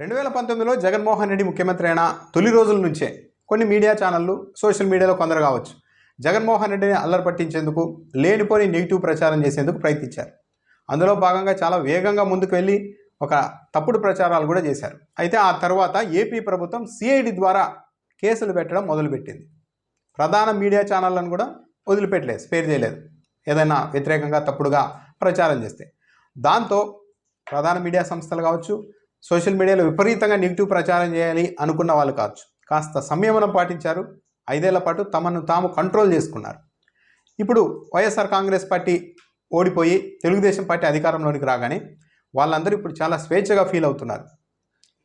రెండు వేల పంతొమ్మిదిలో జగన్మోహన్ రెడ్డి ముఖ్యమంత్రి అయిన తొలి రోజుల నుంచే కొన్ని మీడియా ఛానళ్ళు సోషల్ మీడియాలో కొందరు కావచ్చు జగన్మోహన్ రెడ్డిని అల్లరి పట్టించేందుకు లేనిపోని నెగిటివ్ ప్రచారం చేసేందుకు ప్రయత్నించారు. అందులో భాగంగా చాలా వేగంగా ముందుకు వెళ్ళి ఒక తప్పుడు ప్రచారాలు కూడా చేశారు. అయితే ఆ తర్వాత ఏపీ ప్రభుత్వం సిఐడి ద్వారా కేసులు పెట్టడం మొదలుపెట్టింది. ప్రధాన మీడియా ఛానళ్ళను కూడా వదిలిపెట్టలేదు స్పేర్ చేయలేదు. ఏదైనా వ్యతిరేకంగా తప్పుడుగా ప్రచారం చేస్తే. దాంతో ప్రధాన మీడియా సంస్థలు కావచ్చు సోషల్ మీడియాలో విపరీతంగా నెగిటివ్ ప్రచారం చేయాలి అనుకున్న వాళ్ళు కావచ్చు. కాస్త సంయమనం పాటించారు. ఐదేళ్ళ పాటు తమను తాము కంట్రోల్ చేసుకున్నారు. ఇప్పుడు వైఎస్ఆర్ కాంగ్రెస్ పార్టీ ఓడిపోయి తెలుగుదేశం పార్టీ అధికారంలోనికి రాగానే వాళ్ళందరూ ఇప్పుడు చాలా స్వేచ్ఛగా ఫీల్ అవుతున్నారు.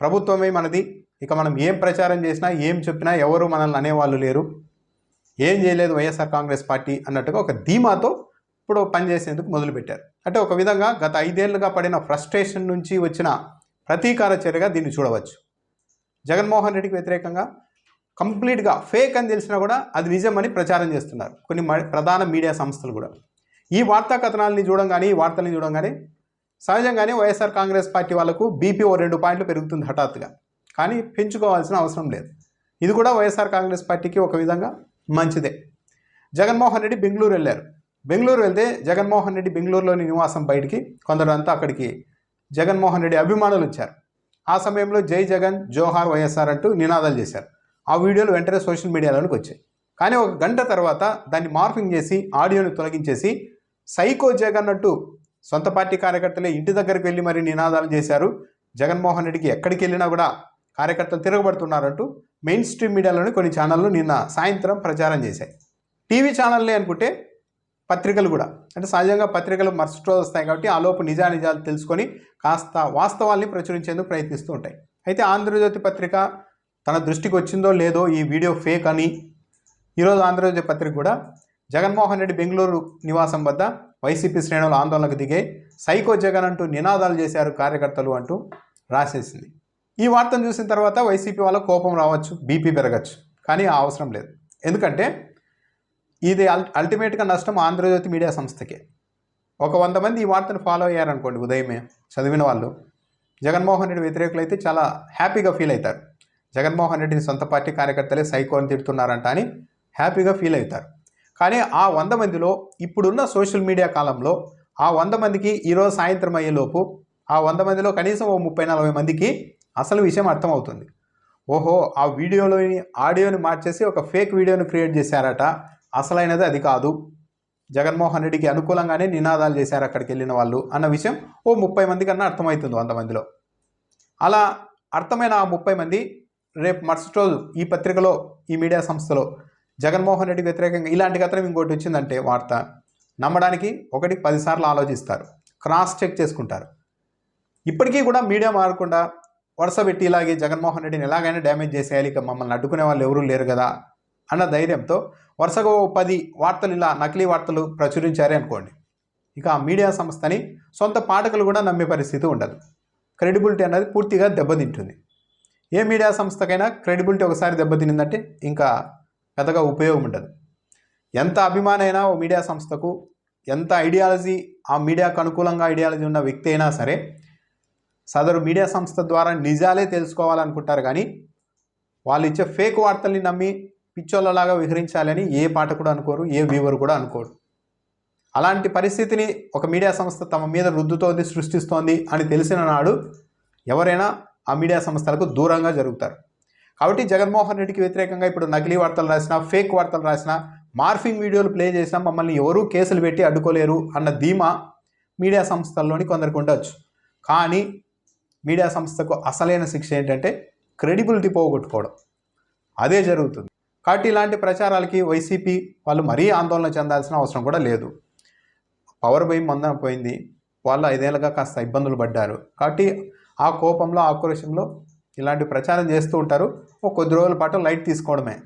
ప్రభుత్వమే మనది. ఇక మనం ఏం ప్రచారం చేసినా ఏం చెప్పినా ఎవరు మనల్ని అనేవాళ్ళు లేరు. ఏం చేయలేదు వైఎస్ఆర్ కాంగ్రెస్ పార్టీ అన్నట్టుగా ఒక ధీమాతో ఇప్పుడు పనిచేసేందుకు మొదలుపెట్టారు. అంటే ఒక విధంగా గత ఐదేళ్ళుగా పడిన ఫ్రస్ట్రేషన్ నుంచి వచ్చిన ప్రతీకార చర్యగా దీన్ని చూడవచ్చు. జగన్మోహన్ రెడ్డికి వ్యతిరేకంగా కంప్లీట్గా ఫేక్ అని తెలిసినా కూడా అది నిజమని ప్రచారం చేస్తున్నారు. కొన్ని మ- ప్రధాన మీడియా సంస్థలు కూడా. ఈ వార్తా కథనాలని చూడంగానే ఈ వార్తల్ని చూడంగానే సహజంగానే వైఎస్ఆర్ కాంగ్రెస్ పార్టీ వాళ్ళకు బీపీ ఓ రెండు పాయింట్లు పెరుగుతుంది హఠాత్తుగా. కానీ పెంచుకోవాల్సిన అవసరం లేదు. ఇది కూడా వైఎస్ఆర్ కాంగ్రెస్ పార్టీకి ఒక విధంగా మంచిదే. జగన్మోహన్ రెడ్డి బెంగళూరు వెళ్ళారు. బెంగళూరు వెళ్తే జగన్మోహన్ రెడ్డి బెంగళూరులోని నివాసం బయటికి కొందరంతా అక్కడికి జగన్మోహన్ రెడ్డి అభిమానులు వచ్చారు ఆ సమయంలో జై జగన్ జోహార్ వైఎస్ఆర్ అంటూ నినాదాలు చేశారు. ఆ వీడియోలు వెంటనే సోషల్ మీడియాలోకి వచ్చాయి. కానీ ఒక గంట తర్వాత దాన్ని మార్ఫింగ్ చేసి ఆడియోని తొలగించేసి సైకో జగన్ అంటూ సొంత పార్టీ కార్యకర్తలే ఇంటి దగ్గరికి వెళ్ళి మరి నినాదాలు చేశారు. జగన్మోహన్ రెడ్డికి ఎక్కడికి వెళ్ళినా కూడా కార్యకర్తలు తిరగబడుతున్నారంటూ మెయిన్ స్ట్రీమ్ మీడియాలోని కొన్ని ఛానళ్ళు నిన్న సాయంత్రం ప్రచారం చేశాయి. టీవీ ఛానల్లే అనుకుంటే పత్రికలు కూడా. అంటే సహజంగా పత్రికలు మరుసటి వస్తాయి కాబట్టి ఆ లోపు నిజానిజాలు తెలుసుకొని కాస్త వాస్తవాల్ని ప్రచురించేందుకు ప్రయత్నిస్తూ ఉంటాయి. అయితే ఆంధ్రజ్యోతి పత్రిక తన దృష్టికి వచ్చిందో లేదో ఈ వీడియో ఫేక్ అని ఈరోజు ఆంధ్రజ్యోతి పత్రిక కూడా జగన్మోహన్ రెడ్డి బెంగళూరు నివాసం వద్ద వైసీపీ శ్రేణులు ఆందోళనకు దిగే సైకో జగన్ అంటూ నినాదాలు చేశారు కార్యకర్తలు అంటూ రాసేసింది. ఈ వార్తను చూసిన తర్వాత వైసీపీ వాళ్ళ కోపం రావచ్చు బీపీ పెరగచ్చు. కానీ ఆ అవసరం లేదు. ఎందుకంటే ఇది అల్ అల్టిమేట్గా నష్టం ఆంధ్రజ్యోతి మీడియా సంస్థకే. ఒక వంద మంది ఈ వార్తను ఫాలో అయ్యారనుకోండి ఉదయమే చదివిన వాళ్ళు. జగన్మోహన్ రెడ్డి వ్యతిరేకులు అయితే చాలా హ్యాపీగా ఫీల్ అవుతారు. జగన్మోహన్ రెడ్డిని సొంత పార్టీ కార్యకర్తలే సైకోని తిడుతున్నారంట అని హ్యాపీగా ఫీల్ అవుతారు. కానీ ఆ వంద మందిలో ఇప్పుడున్న సోషల్ మీడియా కాలంలో ఆ వంద మందికి ఈరోజు సాయంత్రం అయ్యేలోపు ఆ వంద మందిలో కనీసం ఓ ముప్పై నలభై మందికి అసలు విషయం అర్థమవుతుంది. ఓహో ఆ వీడియోలోని ఆడియోని మార్చేసి ఒక ఫేక్ వీడియోని క్రియేట్ చేశారట అసలైనది అది కాదు. జగన్మోహన్ రెడ్డికి అనుకూలంగానే నినాదాలు చేశారు అక్కడికి వెళ్ళిన వాళ్ళు అన్న విషయం ఓ ముప్పై మంది కన్నా అర్థమవుతుంది వంద మందిలో అలా అర్థమైన ఆ ముప్పై మంది రేపు మరుసటి రోజు ఈ పత్రికలో ఈ మీడియా సంస్థలో జగన్మోహన్ రెడ్డి వ్యతిరేకంగా ఇలాంటి కథనం ఇంకోటి వచ్చిందంటే వార్త. నమ్మడానికి ఒకటి పదిసార్లు ఆలోచిస్తారు. క్రాస్ చెక్ చేసుకుంటారు. ఇప్పటికీ కూడా మీడియా మారకుండా వరుస పెట్టి ఇలాగే జగన్మోహన్ రెడ్డిని ఎలాగైనా డ్యామేజ్ చేసేయాలి ఇక మమ్మల్ని అడ్డుకునే వాళ్ళు ఎవరూ లేరు కదా. అన్న ధైర్యంతో వరుసగా ఓ పది వార్తలు ఇలా నకిలీ వార్తలు ప్రచురించారే అనుకోండి. ఇక ఆ మీడియా సంస్థని సొంత పాఠకులు కూడా నమ్మే పరిస్థితి ఉండదు. క్రెడిబిలిటీ అనేది పూర్తిగా దెబ్బతింటుంది. ఏ మీడియా సంస్థకైనా క్రెడిబిలిటీ ఒకసారి దెబ్బతినిందంటే ఇంకా పెద్దగా ఉపయోగం ఉండదు. ఎంత అభిమానైనా ఓ మీడియా సంస్థకు ఎంత ఐడియాలజీ ఆ మీడియాకు అనుకూలంగా ఐడియాలజీ ఉన్న వ్యక్తి అయినా సరే సదరు మీడియా సంస్థ ద్వారా నిజాలే తెలుసుకోవాలనుకుంటారు కానీ వాళ్ళు ఇచ్చే ఫేక్ వార్తల్ని నమ్మి పిచ్చోళ్ళలాగా విహరించాలని ఏ పాట కూడా అనుకోరు ఏ వ్యూవర్ కూడా అనుకోరు. అలాంటి పరిస్థితిని ఒక మీడియా సంస్థ తమ మీద రుద్దుతోంది సృష్టిస్తోంది అని తెలిసిన నాడు ఎవరైనా ఆ మీడియా సంస్థలకు దూరంగా జరుగుతారు. కాబట్టి జగన్మోహన్ రెడ్డికి వ్యతిరేకంగా ఇప్పుడు నకిలీ వార్తలు రాసినా ఫేక్ వార్తలు రాసినా మార్ఫింగ్ వీడియోలు ప్లే చేసినా మమ్మల్ని ఎవరూ కేసులు పెట్టి అడ్డుకోలేరు అన్న ధీమా మీడియా సంస్థల్లోని కొందరికి ఉండొచ్చు. కానీ మీడియా సంస్థకు అసలైన శిక్ష ఏంటంటే క్రెడిబిలిటీ పోగొట్టుకోవడం. అదే జరుగుతుంది. కాబట్టి ఇలాంటి ప్రచారాలకి వైసీపీ వాళ్ళు మరీ ఆందోళన చెందాల్సిన అవసరం కూడా లేదు. పవర్ భయం మందన పోయింది. వాళ్ళు ఐదేళ్ళగా కాస్త ఇబ్బందులు పడ్డారు. కాబట్టి ఆ కోపంలో ఆక్రోషంలో ఇలాంటి ప్రచారం చేస్తూ ఉంటారు. ఒక కొద్ది రోజుల పాటు లైట్ తీసుకోవడమే.